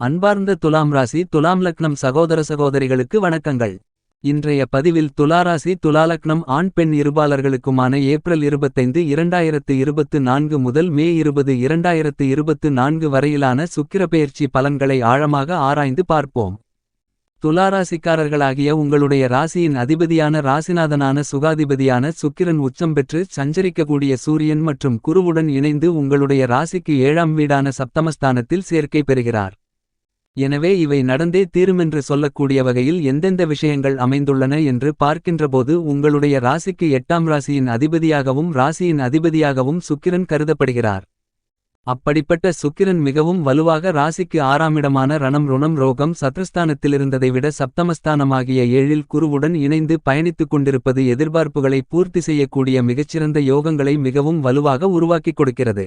அன்பார்ந்த துலாம் ராசி துலாம் லக்னம் சகோதர சகோதரிகளுக்கு வணக்கங்கள். இன்றைய பதிவில் துலாராசி துலாலக்னம் ஆண் பெண் இருபாலர்களுக்குமான ஏப்ரல் இருபத்தைந்து இரண்டாயிரத்து இருபத்து நான்கு முதல் மே இருபது இரண்டாயிரத்து இருபத்து நான்கு வரையிலான சுக்கிரப்பெயர்ச்சி பலன்களை ஆழமாக ஆராய்ந்து பார்ப்போம். துலாராசிக்காரர்களாகிய உங்களுடைய ராசியின் அதிபதியான ராசிநாதனான சுகாதிபதியான சுக்கிரன் உச்சம் பெற்று சஞ்சரிக்கக்கூடிய சூரியன் மற்றும் குருவுடன் இணைந்து உங்களுடைய ராசிக்கு ஏழாம் வீடான சப்தமஸ்தானத்தில் சேர்க்கை பெறுகிறார். எனவே இவை நடந்தே தீருமென்று சொல்லக்கூடிய வகையில் எந்தெந்த விஷயங்கள் அமைந்துள்ளன என்று பார்க்கின்றபோது உங்களுடைய ராசிக்கு எட்டாம் ராசியின் அதிபதியாகவும் ராசியின் அதிபதியாகவும் சுக்கிரன் கருதப்படுகிறார். அப்படிப்பட்ட சுக்கிரன் மிகவும் வலுவாக ராசிக்கு ஆறாமிடமான ரணம் ருணம் ரோகம் சத்ருஸ்தானத்திலிருந்ததை விட சப்தமஸ்தானமாகிய ஏழில் குருவுடன் இணைந்து பயணித்துக் கொண்டிருப்பது எதிர்பார்ப்புகளை பூர்த்தி செய்யக்கூடிய மிகச்சிறந்த யோகங்களை மிகவும் வலுவாக உருவாக்கிக் கொடுக்கிறது.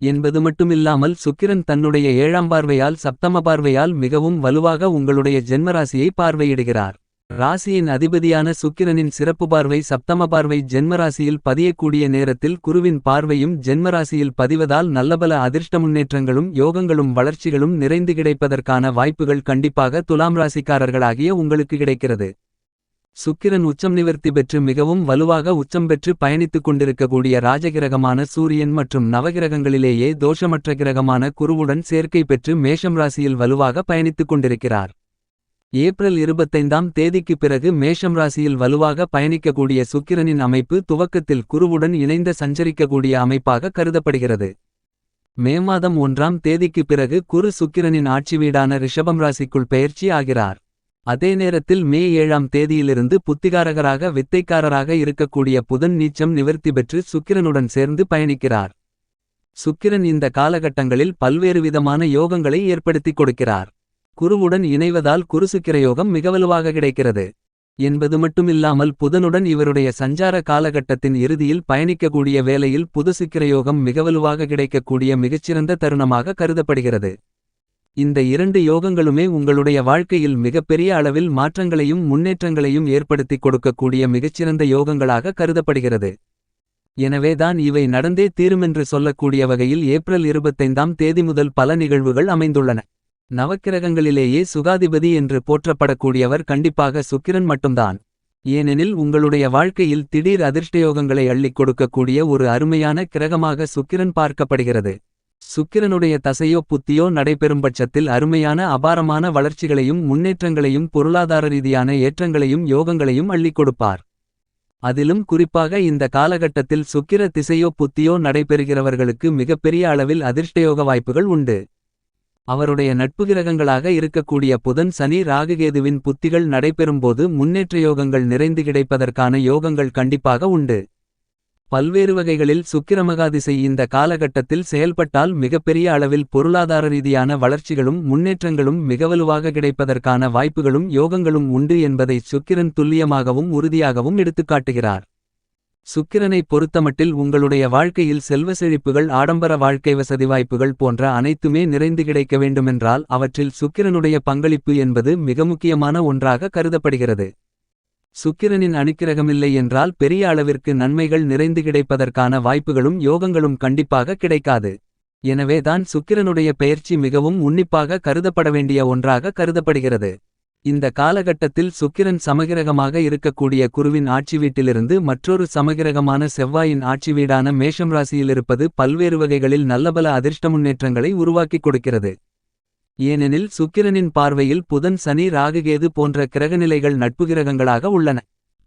என்பது மட்டுமில்லாமல் சுக்கிரன் தன்னுடைய ஏழாம் பார்வையால் சப்தம பார்வையால் மிகவும் வலுவாக உங்களுடைய ஜென்மராசியை பார்வையிடுகிறார். ராசியின் அதிபதியான சுக்கிரனின் சிறப்பு பார்வை சப்தம பார்வை ஜென்மராசியில் பதியக்கூடிய நேரத்தில் குருவின் பார்வையும் ஜென்மராசியில் பதிவதால் நல்லபல அதிர்ஷ்ட முன்னேற்றங்களும் யோகங்களும் வளர்ச்சிகளும் நிறைந்து கிடைப்பதற்கான வாய்ப்புகள் கண்டிப்பாக துலாம் ராசிக்காரர்களாகிய உங்களுக்கு கிடைக்கிறது. சுக்கிரன் உச்சம் நிவர்த்தி பெற்று மிகவும் வலுவாக உச்சம் பெற்று பயணித்துக் கொண்டிருக்கக்கூடிய ராஜகிரகமான சூரியன் மற்றும் நவகிரகங்களிலேயே தோஷமற்ற கிரகமான குருவுடன் சேர்க்கை பெற்று மேஷம் ராசியில் வலுவாக பயணித்துக் கொண்டிருக்கிறார். ஏப்ரல் இருபத்தைந்தாம் தேதிக்கு பிறகு மேஷம் ராசியில் வலுவாக பயணிக்கக்கூடிய சுக்கிரனின் அமைப்பு துவக்கத்தில் குருவுடன் இணைந்த சஞ்சரிக்கக்கூடிய அமைப்பாக கருதப்படுகிறது. மே மாதம் ஒன்றாம் தேதிக்கு பிறகு குரு சுக்கிரனின் ஆட்சி வீடான ரிஷபம் ராசிக்குள் பெயர்ச்சி ஆகிறார். அதே நேரத்தில் மே ஏழாம் தேதியிலிருந்து புத்திகாரகராக வித்தைக்காரராக இருக்கக்கூடிய புதன் நீச்சம் நிவர்த்தி பெற்று சுக்கிரனுடன் சேர்ந்து பயணிக்கிறார். சுக்கிரன் இந்த காலகட்டங்களில் பல்வேறு விதமான யோகங்களை ஏற்படுத்திக் கொடுக்கிறார். குருவுடன் இணைவதால் குருசுக்கிர யோகம் மிக வலுவாக கிடைக்கிறது. என்பது மட்டுமில்லாமல் புதனுடன் இவருடைய சஞ்சார காலகட்டத்தின் இறுதியில் பயணிக்கக்கூடிய வேளையில் புதுசுக்கிரயோகம் மிகவலுவாக மிக வலுவாக கிடைக்கக்கூடிய மிகச்சிறந்த தருணமாக கருதப்படுகிறது. இந்த இரண்டு யோகங்களுமே உங்களுடைய வாழ்க்கையில் மிகப்பெரிய அளவில் மாற்றங்களையும் முன்னேற்றங்களையும் ஏற்படுத்திக் கொடுக்கக்கூடிய மிகச்சிறந்த யோகங்களாக கருதப்படுகிறது. எனவேதான் இவை நடந்தே தீருமென்று சொல்லக்கூடிய வகையில் ஏப்ரல் இருபத்தைந்தாம் தேதி முதல் பல நிகழ்வுகள் அமைந்துள்ளன. நவக்கிரகங்களிலேயே சுகாதிபதி என்று போற்றப்படக்கூடியவர் கண்டிப்பாக சுக்கிரன் மட்டும்தான். ஏனெனில் உங்களுடைய வாழ்க்கையில் திடீர் அதிர்ஷ்டயோகங்களை அள்ளிக் கொடுக்கக்கூடிய ஒரு அருமையான கிரகமாக சுக்கிரன் பார்க்கப்படுகிறது. சுக்கிரனுடைய தசையோ புத்தியோ நடைபெறும் பட்சத்தில் அருமையான அபாரமான வளர்ச்சிகளையும் முன்னேற்றங்களையும் பொருளாதார ரீதியான ஏற்றங்களையும் யோகங்களையும் அள்ளிக் கொடுப்பார். அதிலும் குறிப்பாக இந்த காலகட்டத்தில் சுக்கிர திசையோ புத்தியோ நடைபெறுகிறவர்களுக்கு மிகப்பெரிய அளவில் அதிர்ஷ்டயோக வாய்ப்புகள் உண்டு. அவருடைய நட்பு கிரகங்களாக இருக்கக்கூடிய புதன் சனி ராகுகேதுவின் புத்திகள் நடைபெறும்போது முன்னேற்ற யோகங்கள் நிறைந்து கிடைப்பதற்கான யோகங்கள் கண்டிப்பாக உண்டு. பல்வேறு வகைகளில் சுக்கிரமகாதிசை இந்த காலகட்டத்தில் செயல்பட்டால் மிகப்பெரிய அளவில் பொருளாதார ரீதியான வளர்ச்சிகளும் முன்னேற்றங்களும் மிகவலுவாக கிடைப்பதற்கான வாய்ப்புகளும் யோகங்களும் உண்டு என்பதை சுக்கிரன் துல்லியமாகவும் உறுதியாகவும் எடுத்துக்காட்டுகிறார். சுக்கிரனை பொறுத்தமட்டில் உங்களுடைய வாழ்க்கையில் செல்வ செழிப்புகள் ஆடம்பர வாழ்க்கை வசதி வாய்ப்புகள் போன்ற அனைத்துமே நிறைந்து கிடைக்க வேண்டுமென்றால் அவற்றில் சுக்கிரனுடைய பங்களிப்பு என்பது மிக முக்கியமான ஒன்றாக கருதப்படுகிறது. சுக்கிரனின் அனுக்கிரகமில்லை என்றால் பெரிய அளவிற்கு நன்மைகள் நிறைந்து கிடைப்பதற்கான வாய்ப்புகளும் யோகங்களும் கண்டிப்பாக கிடைக்காது. எனவேதான் சுக்கிரனுடைய பெயர்ச்சி மிகவும் உன்னிப்பாக கருதப்பட வேண்டிய ஒன்றாக கருதப்படுகிறது. இந்த காலகட்டத்தில் சுக்கிரன் சமகிரகமாக இருக்கக்கூடிய குருவின் ஆட்சி வீட்டிலிருந்து மற்றொரு சமகிரகமான செவ்வாயின் ஆட்சி வீடான மேஷம் ராசியிலிருப்பது பல்வேறு வகைகளில் நல்லபல அதிர்ஷ்ட முன்னேற்றங்களை உருவாக்கிக் கொடுக்கிறது. ஏனெனில் சுக்கிரனின் பார்வையில் புதன் சனி ராகுகேது போன்ற கிரகநிலைகள் நட்பு கிரகங்களாக உள்ளன.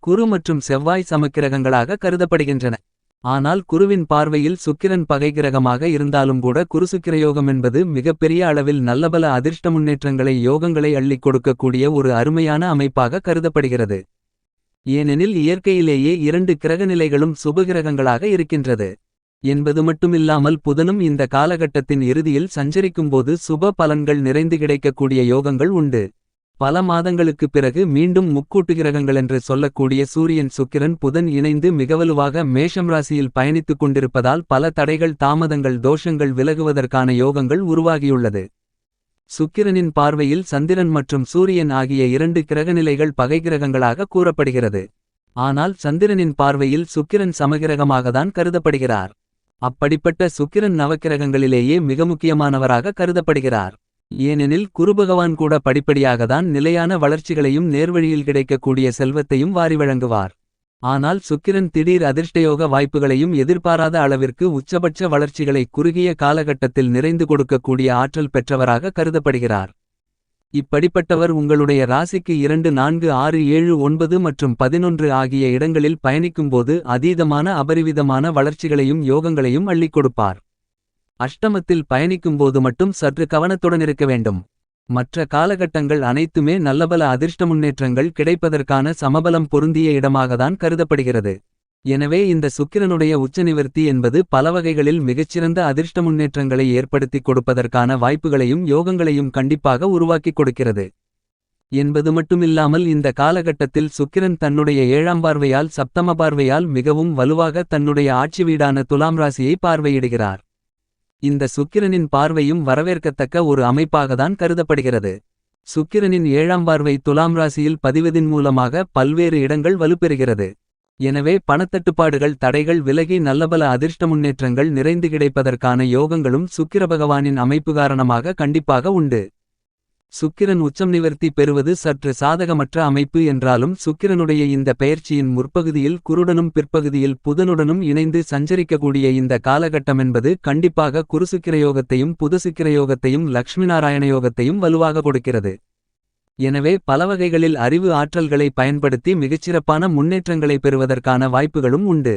குரு மற்றும் செவ்வாய் சமக்கிரகங்களாக கருதப்படுகின்றன. ஆனால் குருவின் பார்வையில் சுக்கிரன் பகை கிரகமாக இருந்தாலும் கூட குருசுக்கிரயோகம் என்பது மிகப்பெரிய அளவில் நல்லபல அதிர்ஷ்ட முன்னேற்றங்களை யோகங்களை அள்ளிக் கொடுக்கக்கூடிய ஒரு அருமையான அமைப்பாக கருதப்படுகிறது. ஏனெனில் இயற்கையிலேயே இரண்டு கிரகநிலைகளும் சுபகிரகங்களாக இருக்கின்றது. என்பது மட்டுமில்லாமல் புதனும் இந்த காலகட்டத்தின் இறுதியில் சஞ்சரிக்கும்போது சுப பலன்கள் நிறைந்து கிடைக்கக்கூடிய யோகங்கள் உண்டு. பல மாதங்களுக்குப் பிறகு மீண்டும் முக்கூட்டு கிரகங்கள் என்று சொல்லக்கூடிய சூரியன் சுக்கிரன் புதன் இணைந்து மிகவலுவாக மேஷம் ராசியில் பயணித்துக் கொண்டிருப்பதால் பல தடைகள் தாமதங்கள் தோஷங்கள் விலகுவதற்கான யோகங்கள் உருவாகியுள்ளது. சுக்கிரனின் பார்வையில் சந்திரன் மற்றும் சூரியன் ஆகிய இரண்டு கிரகநிலைகள் பகை கிரகங்களாக கூறப்படுகிறது. ஆனால் சந்திரனின் பார்வையில் சுக்கிரன் சமகிரகமாகத்தான் கருதப்படுகிறார். அப்படிப்பட்ட சுக்கிரன் நவக்கிரகங்களிலேயே மிக முக்கியமானவராக கருதப்படுகிறார். ஏனெனில் குருபகவான் கூட படிப்படியாகத்தான் நிலையான வளர்ச்சிகளையும் நேர்வழியில் கிடைக்கக்கூடிய செல்வத்தையும் வாரி வழங்குவார். ஆனால் சுக்கிரன் திடீர் அதிர்ஷ்டயோக வாய்ப்புகளையும் எதிர்பாராத அளவிற்கு உச்சபட்ச வளர்ச்சிகளை குறுகிய காலகட்டத்தில் நிறைந்து கொடுக்கக்கூடிய ஆற்றல் பெற்றவராக கருதப்படுகிறார். இப்படிப்பட்டவர் உங்களுடைய ராசிக்கு இரண்டு நான்கு ஆறு ஏழு ஒன்பது மற்றும் பதினொன்று ஆகிய இடங்களில் பயணிக்கும்போது அதீதமான அபரிவிதமான வளர்ச்சிகளையும் யோகங்களையும் அள்ளிக் கொடுப்பார். அஷ்டமத்தில் பயணிக்கும்போது மட்டும் சற்று கவனத்துடன் இருக்க வேண்டும். மற்ற காலகட்டங்கள் அனைத்துமே நல்லபல அதிர்ஷ்ட முன்னேற்றங்கள் கிடைப்பதற்கான சமபலம் பொருந்திய இடமாகத்தான் கருதப்படுகிறது. எனவே இந்த சுக்கிரனுடைய உச்சநிவர்த்தி என்பது பலவகைகளில் மிகச்சிறந்த அதிர்ஷ்ட முன்னேற்றங்களை ஏற்படுத்திக் கொடுப்பதற்கான வாய்ப்புகளையும் யோகங்களையும் கண்டிப்பாக உருவாக்கிக் கொடுக்கிறது. என்பது மட்டுமில்லாமல் இந்த காலகட்டத்தில் சுக்கிரன் தன்னுடைய ஏழாம் பார்வையால் சப்தம பார்வையால் மிகவும் வலுவாக தன்னுடைய ஆட்சி வீடான துலாம் ராசியை பார்வையிடுகிறார். இந்த சுக்கிரனின் பார்வையும் வரவேற்கத்தக்க ஒரு அமைப்பாகத்தான் கருதப்படுகிறது. சுக்கிரனின் ஏழாம் பார்வை துலாம் ராசியில் பதிவதின் மூலமாக பல்வேறு இடங்கள் வலுப்பெறுகிறது. எனவே பணத்தட்டுப்பாடுகள் தடைகள் விலகி நல்லபல அதிர்ஷ்ட முன்னேற்றங்கள் நிறைந்து கிடைப்பதற்கான யோகங்களும் சுக்கிர பகவானின் அமைப்பு காரணமாக கண்டிப்பாக உண்டு. சுக்கிரன் உச்சம் நிவர்த்தி பெறுவது சற்று சாதகமற்ற அமைப்பு என்றாலும் சுக்கிரனுடைய இந்த பெயர்ச்சியின் முற்பகுதியில் குருடனும் பிற்பகுதியில் புதனுடனும் இணைந்து சஞ்சரிக்கக்கூடிய இந்த காலகட்டமென்பது கண்டிப்பாக குருசுக்கிரயோகத்தையும் புதசுக்கிரயோகத்தையும் லக்ஷ்மி நாராயண யோகத்தையும் வலுவாக கொடுக்கிறது. எனவே பலவகைகளில் அறிவு ஆற்றல்களை பயன்படுத்தி மிகச்சிறப்பான முன்னேற்றங்களை பெறுவதற்கான வாய்ப்புகளும் உண்டு.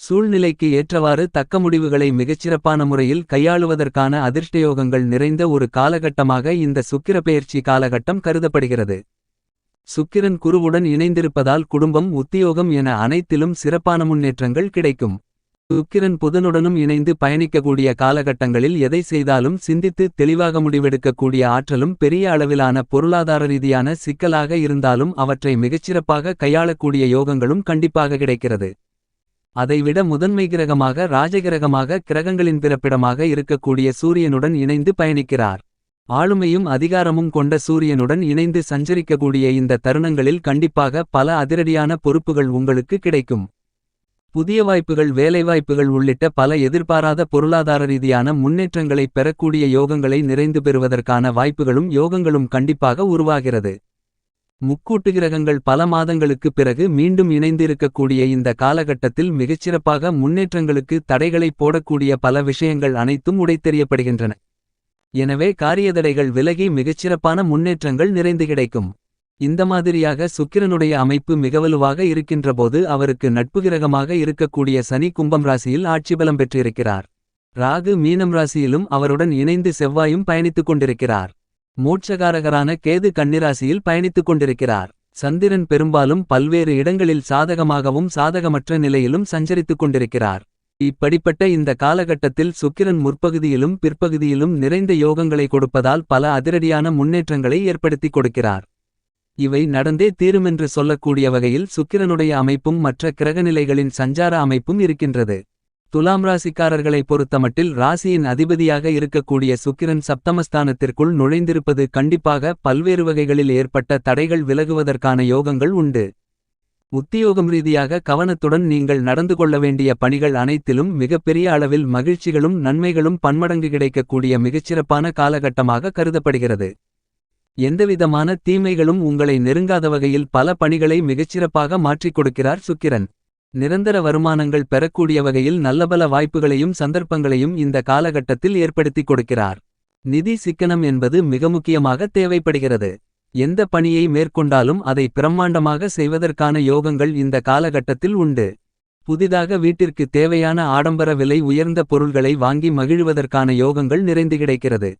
சூழ்நிலைக்கு ஏற்றவாறு தக்க முடிவுகளை மிகச்சிறப்பான முறையில் கையாளுவதற்கான அதிர்ஷ்டயோகங்கள் நிறைந்த ஒரு காலகட்டமாக இந்த சுக்கிர பெயர்ச்சி காலகட்டம் கருதப்படுகிறது. சுக்கிரன் குருவுடன் இணைந்திருப்பதால் குடும்பம் உத்தியோகம் என அனைத்திலும் சிறப்பான முன்னேற்றங்கள் கிடைக்கும். சுக்கிரன் புதனுடனும் இணைந்து பயணிக்கக்கூடிய காலகட்டங்களில் எதை செய்தாலும் சிந்தித்து தெளிவாக முடிவெடுக்கக்கூடிய ஆற்றலும் பெரிய அளவிலான பொருளாதார ரீதியான சிக்கலாக இருந்தாலும் அவற்றை மிகச்சிறப்பாக கையாளக்கூடிய யோகங்களும் கண்டிப்பாக கிடைக்கிறது. அதைவிட முதன்மை கிரகமாக ராஜகிரகமாக கிரகங்களின் பிறப்பிடமாக இருக்கக்கூடிய சூரியனுடன் இணைந்து பயணிக்கிறார். ஆளுமையும் அதிகாரமும் கொண்ட சூரியனுடன் இணைந்து சஞ்சரிக்கக்கூடிய இந்த தருணங்களில் கண்டிப்பாக பல அதிரடியான பொறுப்புகள் உங்களுக்கு கிடைக்கும். புதிய வாய்ப்புகள் வேலைவாய்ப்புகள் உள்ளிட்ட பல எதிர்பாராத பொருளாதார ரீதியான முன்னேற்றங்களை பெறக்கூடிய யோகங்களை நிறைந்து பெறுவதற்கான வாய்ப்புகளும் யோகங்களும் கண்டிப்பாக உருவாகிறது. முக்கூட்டு கிரகங்கள் பல மாதங்களுக்குப் பிறகு மீண்டும் இணைந்திருக்கக்கூடிய இந்த காலகட்டத்தில் மிகச்சிறப்பாக முன்னேற்றங்களுக்கு தடைகளை போடக்கூடிய பல விஷயங்கள் அனைத்தும் உடைத்தெறியப்படுகின்றன. எனவே காரியதடைகள் விலகி மிகச்சிறப்பான முன்னேற்றங்கள் நிறைந்து கிடைக்கும். இந்த மாதிரியாக சுக்கிரனுடைய அமைப்பு மிகவலுவாக இருக்கின்றபோது அவருக்கு நட்பு கிரகமாக இருக்கக்கூடிய சனி கும்பம் ராசியில் ஆட்சிபலம் பெற்றிருக்கிறார். ராகு மீனம் ராசியிலும் அவருடன் இணைந்து செவ்வாயும் பயணித்துக் கொண்டிருக்கிறார். மூட்சகாரகரான கேது கன்னிராசியில் பயணித்துக் கொண்டிருக்கிறார். சந்திரன் பெரும்பாலும் பல்வேறு இடங்களில் சாதகமாகவும் சாதகமற்ற நிலையிலும் சஞ்சரித்துக் கொண்டிருக்கிறார். இப்படிப்பட்ட இந்த காலகட்டத்தில் சுக்கிரன் முற்பகுதியிலும் பிற்பகுதியிலும் நிறைந்த யோகங்களை கொடுப்பதால் பல அதிரடியான முன்னேற்றங்களை ஏற்படுத்திக் கொடுக்கிறார். இவை நடந்தே தீருமென்று சொல்லக்கூடிய வகையில் சுக்கிரனுடைய அமைப்பும் மற்ற கிரகநிலைகளின் சஞ்சார அமைப்பும் இருக்கின்றது. துலாம் ராசிக்காரர்களை பொறுத்தமட்டில் ராசியின் அதிபதியாக இருக்கக்கூடிய சுக்கிரன் சப்தமஸ்தானத்திற்குள் நுழைந்திருப்பது கண்டிப்பாக பல்வேறு வகைகளில் ஏற்பட்ட தடைகள் விலகுவதற்கான யோகங்கள் உண்டு. உத்தியோகம் ரீதியாக கவனத்துடன் நீங்கள் நடந்து கொள்ள வேண்டிய பணிகள் அனைத்திலும் மிகப்பெரிய அளவில் மகிழ்ச்சிகளும் நன்மைகளும் பன்மடங்கு கிடைக்கக்கூடிய மிகச்சிறப்பான காலகட்டமாக கருதப்படுகிறது. எந்தவிதமான தீமைகளும் உங்களை நெருங்காத வகையில் பல பணிகளை மிகச்சிறப்பாக மாற்றிக் கொடுக்கிறார் சுக்கிரன். நிரந்தர வருமானங்கள் பெறக்கூடிய வகையில் நல்லபல வாய்ப்புகளையும் சந்தர்ப்பங்களையும் இந்த காலகட்டத்தில் ஏற்படுத்திக் கொடுக்கிறார். நிதி சிக்கனம் என்பது மிக முக்கியமாக தேவைப்படுகிறது. எந்த பணியை மேற்கொண்டாலும் அதை பிரம்மாண்டமாக செய்வதற்கான யோகங்கள் இந்த காலகட்டத்தில் உண்டு. புதிதாக வீட்டிற்கு தேவையான ஆடம்பர விலை உயர்ந்த பொருள்களை வாங்கி மகிழ்வதற்கான யோகங்கள் நிறைந்து கிடைக்கிறது.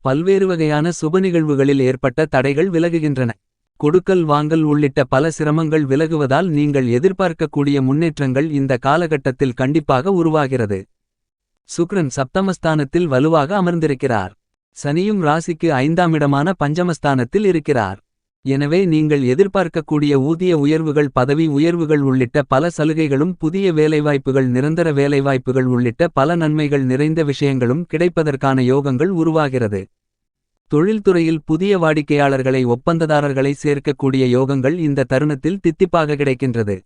பல்வேறு வகையான சுப நிகழ்வுகளில் ஏற்பட்ட தடைகள் விலகுகின்றன. கொடுக்கல் வாங்கல் உள்ளிட்ட பல சிரமங்கள் விலகுவதால் நீங்கள் எதிர்பார்க்கக்கூடிய முன்னேற்றங்கள் இந்த காலகட்டத்தில் கண்டிப்பாக உருவாகிறது. சுக்ரன் சப்தமஸ்தானத்தில் வலுவாக அமர்ந்திருக்கிறார். சனியும் ராசிக்கு ஐந்தாம் இடமான பஞ்சமஸ்தானத்தில் இருக்கிறார். எனவே நீங்கள் எதிர்பார்க்கக்கூடிய ஊதிய உயர்வுகள் பதவி உயர்வுகள் உள்ளிட்ட பல சலுகைகளும் புதிய வேலைவாய்ப்புகள் நிரந்தர வேலைவாய்ப்புகள் உள்ளிட்ட பல நன்மைகள் நிறைந்த விஷயங்களும் கிடைப்பதற்கான யோகங்கள் உருவாகிறது. தொழில்துறையில் புதிய வாடிக்கையாளர்களை ஒப்பந்ததாரர்களை சேர்க்கக்கூடிய யோகங்கள் இந்த தருணத்தில் தித்திப்பாக கிடைக்கின்றது.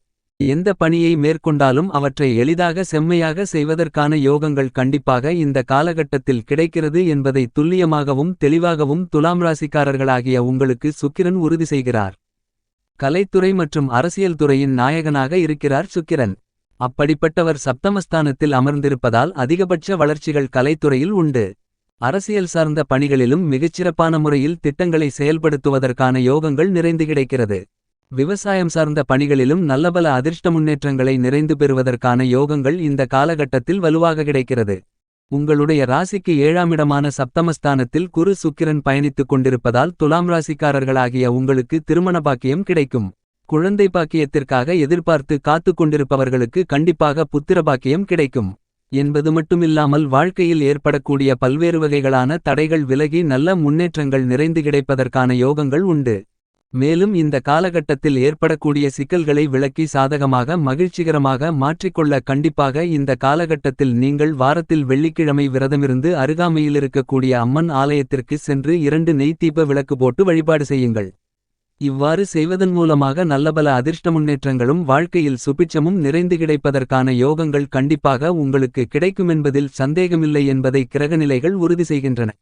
எந்த பணியை மேற்கொண்டாலும் அவற்றை எளிதாக செம்மையாக செய்வதற்கான யோகங்கள் கண்டிப்பாக இந்த காலகட்டத்தில் கிடைக்கிறது என்பதை துல்லியமாகவும் தெளிவாகவும் துலாம் ராசிக்காரர்களாகிய உங்களுக்கு சுக்கிரன் உறுதி செய்கிறார். கலைத்துறை மற்றும் அரசியல் துறையின் நாயகனாக இருக்கிறார் சுக்கிரன். அப்படிப்பட்டவர் சப்தமஸ்தானத்தில் அமர்ந்திருப்பதால் அதிகபட்ச வளர்ச்சிகள் கலைத்துறையில் உண்டு. அரசியல் சார்ந்த பணிகளிலும் மிகச்சிறப்பான முறையில் திட்டங்களை செயல்படுத்துவதற்கான யோகங்கள் நிறைந்து கிடைக்கிறது. விவசாயம் சார்ந்த பணிகளிலும் நல்லபல அதிர்ஷ்ட முன்னேற்றங்களை நிறைந்து பெறுவதற்கான யோகங்கள் இந்த காலகட்டத்தில் வலுவாக கிடைக்கிறது. உங்களுடைய ராசிக்கு ஏழாமிடமான சப்தமஸ்தானத்தில் குரு சுக்கிரன் பயணித்துக் கொண்டிருப்பதால் துலாம் ராசிக்காரர்களாகிய உங்களுக்கு திருமண பாக்கியம் கிடைக்கும். குழந்தை பாக்கியத்திற்காக எதிர்பார்த்து காத்துக் கொண்டிருப்பவர்களுக்கு கண்டிப்பாக புத்திர பாக்கியம் கிடைக்கும். என்பது மட்டுமில்லாமல் வாழ்க்கையில் ஏற்படக்கூடிய பல்வேறு வகைகளான தடைகள் விலகி நல்ல முன்னேற்றங்கள் நிறைந்து கிடைப்பதற்கான யோகங்கள் உண்டு. மேலும் இந்த காலகட்டத்தில் ஏற்படக்கூடிய சிக்கல்களை விளக்கி சாதகமாக மகிழ்ச்சிகரமாக மாற்றிக்கொள்ள கண்டிப்பாக இந்த காலகட்டத்தில் நீங்கள் வாரத்தில் வெள்ளிக்கிழமை விரதமிருந்து அருகாமையில் இருக்கக்கூடிய அம்மன் ஆலயத்திற்கு சென்று இரண்டு நெய்த்தீப விளக்கு போட்டு வழிபாடு செய்யுங்கள். இவ்வாறு செய்வதன் மூலமாக நல்லபல அதிர்ஷ்ட முன்னேற்றங்களும் வாழ்க்கையில் சுபிட்சமும் நிறைந்து கிடைப்பதற்கான யோகங்கள் கண்டிப்பாக உங்களுக்கு கிடைக்குமென்பதில் சந்தேகமில்லை என்பதை கிரகநிலைகள் உறுதி செய்கின்றன.